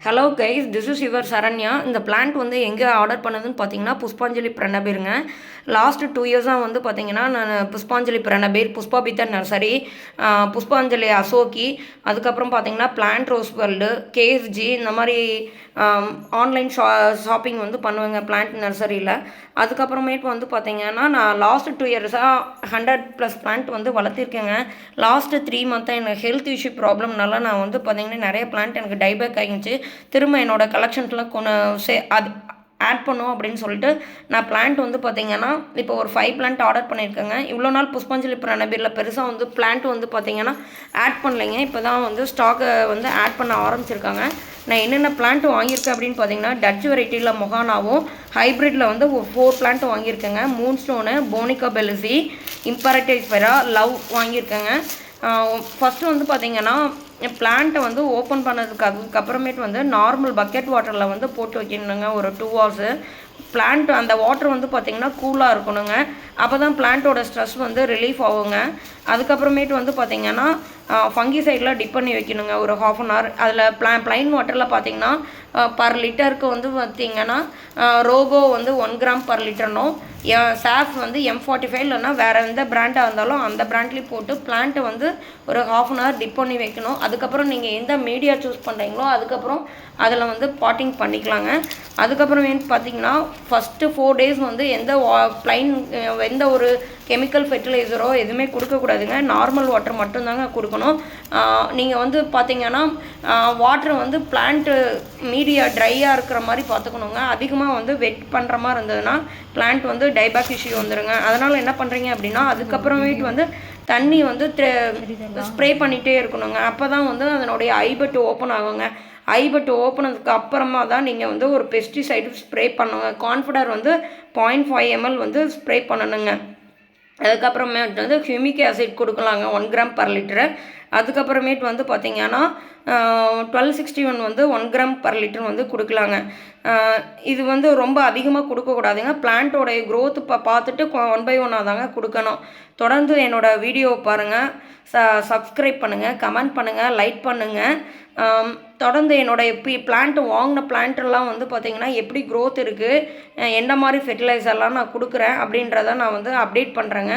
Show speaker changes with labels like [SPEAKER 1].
[SPEAKER 1] Hello guys this is your Saranya இந்த plant வந்து எங்கே ஆர்டர் பண்ணதுன்னு பார்த்தீங்கன்னா புஷ்பாஞ்சலி பிரணபீருங்க லாஸ்ட் டூ இயர்ஸாக வந்து பார்த்தீங்கன்னா நான் புஷ்பாஞ்சலி பிரணபீர் புஷ்பாபித்தர் நர்சரி புஷ்பாஞ்சலி அசோகி அதுக்கப்புறம் பார்த்தீங்கன்னா பிளான்ட் ரோஸ் வேர்ல்டு கேஎஸ்ஜி இந்த மாதிரி ஆன்லைன் ஷா ஷாப்பிங் வந்து பண்ணுவேங்க பிளான்ட் நர்சரியில் அதுக்கப்புறமேட்டு வந்து பார்த்தீங்கன்னா நான் லாஸ்ட் டூ இயர்ஸாக ஹண்ட்ரட் ப்ளஸ் பிளான்ட் வந்து வளர்த்திருக்கேங்க. லாஸ்ட்டு த்ரீ மந்த்தாக எனக்கு ஹெல்த் இஷ்யூ ப்ராப்ளம்னால நான் வந்து பார்த்தீங்கன்னா நிறைய பிளான்ட் எனக்கு டைபேக் ஆகிச்சு திரும்ப என்னோடய கலெக்ஷன்ஸ்லாம் கொண்டு சே அது ஆட் பண்ணும் அப்படின்னு சொல்லிட்டு நான் பிளான்ட் வந்து பார்த்தீங்கன்னா இப்போ ஒரு ஃபைவ் பிளான்ட் ஆர்டர் பண்ணியிருக்கேங்க இவ்வளோ நாள் புஷ்பாஞ்சலி பிரணபீரில் பெருசாக வந்து பிளான்ட் வந்து பார்த்தீங்கன்னா ஆட் பண்ணலைங்க. இப்போ தான் வந்து ஸ்டாக்கை வந்து ஆட் பண்ண ஆரம்பிச்சிருக்காங்க. நான் என்னென்ன பிளான்ட் வாங்கியிருக்கேன் அப்படின்னு பார்த்தீங்கன்னா டச் வெரைட்டியில் மொகானாவும் ஹைப்ரிட்டில் வந்து ஒரு four plant வாங்கியிருக்கேங்க. Moon stone Bonica Felicia Imperatrice Farah love வாங்கியிருக்கேங்க first வந்து பார்த்தீங்கன்னா பிளான்ட்டை வந்து ஓப்பன் பண்ணதுக்கு அதுக்கப்புறமேட்டு வந்து நார்மல் பக்கெட் வாட்டரில் வந்து போட்டு வைக்கணுங்க. ஒரு டூ ஹவர்ஸு பிளான்ட் அந்த வாட்டர் வந்து பார்த்திங்கன்னா கூலாக இருக்கணுங்க. அப்போ தான் பிளான்ட்டோட ஸ்ட்ரெஸ் வந்து ரிலீஃப் ஆகுங்க. அதுக்கப்புறமேட்டு வந்து பார்த்திங்கன்னா ஃபங்கி சைடில் டிப் பண்ணி வைக்கணுங்க. ஒரு ஹாஃப் அன் ஹவர் அதில் பிளா ப்ளைன் வாட்டரில் பார்த்திங்கன்னா பர் லிட்டருக்கு வந்து பார்த்திங்கன்னா ரோகோ வந்து ஒன் கிராம் பர் லிட்டர்னும் சாஃப் வந்து எம் ஃபார்ட்டி ஃபைவ் இல்லைன்னா வேறு எந்த பிராண்டாக இருந்தாலும் அந்த பிராண்ட்லேயும் போட்டு பிளான்ட்டை வந்து ஒரு ஹாஃப் அன் ஹவர் டிப் பண்ணி வைக்கணும். அதுக்கப்புறம் நீங்கள் எந்த மீடியா சூஸ் பண்ணுறீங்களோ அதுக்கப்புறம் அதில் வந்து பாட்டிங் பண்ணிக்கலாங்க. அதுக்கப்புறம் பார்த்தீங்கன்னா ஃபஸ்ட்டு ஃபோர் டேஸ் வந்து எந்த வா ப்ளைன் எந்த ஒரு கெமிக்கல் ஃபெர்டிலைசரோ எதுவுமே கொடுக்கக்கூடாதுங்க நார்மல் வாட்டர் மட்டும்தாங்க கொடுக்கணும். நீங்கள் வந்து பார்த்தீங்கன்னா வாட்ரு வந்து பிளான்ட்டு மீடியா ட்ரையாக இருக்கிற மாதிரி பார்த்துக்கணுங்க அதிகமாக வந்து வெட் பண்ணுற மாதிரி இருந்ததுன்னா பிளான்ட் வந்து டைபாக் இஷ்யூ வந்துடுங்க அதனால் என்ன பண்ணுறீங்க அப்படின்னா அதுக்கப்புறமேட்டு வந்து தண்ணி வந்து ஸ்ப்ரே பண்ணிகிட்டே இருக்கணுங்க. அப்போ தான் வந்து அதனுடைய ஐபட்டு ஓப்பன் ஆகுங்க. ஐபட்டு ஓப்பன் ஆனதுக்கு அப்புறமா தான் நீங்கள் வந்து ஒரு பெஸ்டிசைடு ஸ்ப்ரே பண்ணுங்க. கான்ஃபிடர் வந்து பாயிண்ட் ஃபைவ் எம்எல் வந்து ஸ்ப்ரே பண்ணணுங்க. அதுக்கப்புறமேட்டு வந்து ஹியூமிக் ஆசிட் கொடுக்கலாங்க. ஒன் கிராம் பர் லிட்டரு அதுக்கப்புறமேட்டு வந்து பார்த்திங்கன்னா டுவெல் சிக்ஸ்டி ஒன் வந்து ஒன் கிராம் பர் லிட்டர் வந்து கொடுக்கலாங்க. இது வந்து ரொம்ப அதிகமாக கொடுக்கக்கூடாதுங்க பிளான்ட்டோடைய க்ரோத் இப்போ பார்த்துட்டு ஒன் பை ஒன்னாக தாங்க கொடுக்கணும். தொடர்ந்து என்னோடய வீடியோ பாருங்கள் ச சப்ஸ்கிரைப் பண்ணுங்கள் கமெண்ட் பண்ணுங்கள் லைக் பண்ணுங்கள் தொடர்ந்து என்னுடைய பி பிளான்ட் வாங்கின பிளான்ட்டெல்லாம் வந்து பார்த்திங்கன்னா எப்படி க்ரோத் இருக்குது என்ன மாதிரி ஃபெர்டிலைசர்லாம் நான் கொடுக்குறேன் அப்படின்றத நான் வந்து அப்டேட் பண்ணுறேங்க